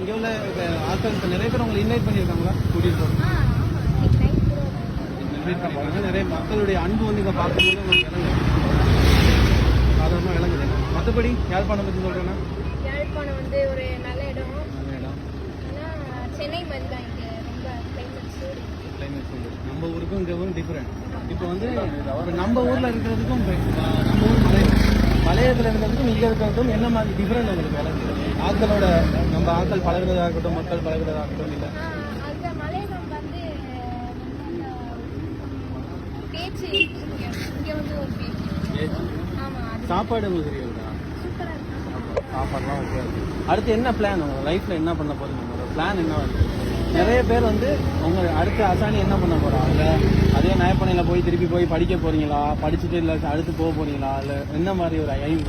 இங்கே உள்ள ஆட்கள் நிறைய பேர் உங்களை இன்வைட் பண்ணியிருக்காங்களா? கூட்டிகிட்டு பண்ணியிருக்காங்க நிறைய மக்களுடைய அன்பு வந்து இங்கே பார்க்கும்போது உங்களுக்கு விளங்குது. சாதாரணமாக விளங்குது. மற்றபடி யாழ்ப்பாணம் பற்றி சொல்கிறேன்னா யாழ்ப்பாணம் வந்து ஒரு நல்ல இடம். நல்ல இடம். சென்னை மாதிரி தான் இங்கே ரொம்ப கிளைமேட் சூடு. நம்ம ஊருக்கும் இங்கே ஊரும் டிஃப்ரெண்ட் இப்போ வந்து நம்ம ஊரில் இருக்கிறதுக்கும் நம்ம ஊர் மலை மலையத்தில் இருக்கிறதுக்கும் இங்கே இருக்கிறதுக்கும் என்ன மாதிரி டிஃப்ரெண்ட் உங்களுக்கு விளங்குது? ஆட்களோட நம்ம ஆட்கள் பழகுறதா இருக்கட்டும் மக்கள் பழகுறதா இருக்கட்டும் இல்லை சாப்பாடு உங்களுக்கு இருக்கும் சாப்பாடுலாம் ஓகே அடுத்து என்ன பிளான் உங்க லைஃப்ல என்ன பண்ண போறீங்க? உங்களோட பிளான் என்ன இருக்கு நிறைய பேர் வந்து உங்க அடுத்த அசானி என்ன பண்ண போறா இல்ல அதே நயப்பனையில போய் திருப்பி போய் படிக்க போறீங்களா? படிச்சுட்டு இல்ல அடுத்து போக போறீங்களா? இல்ல என்ன மாதிரி ஒரு ஐம்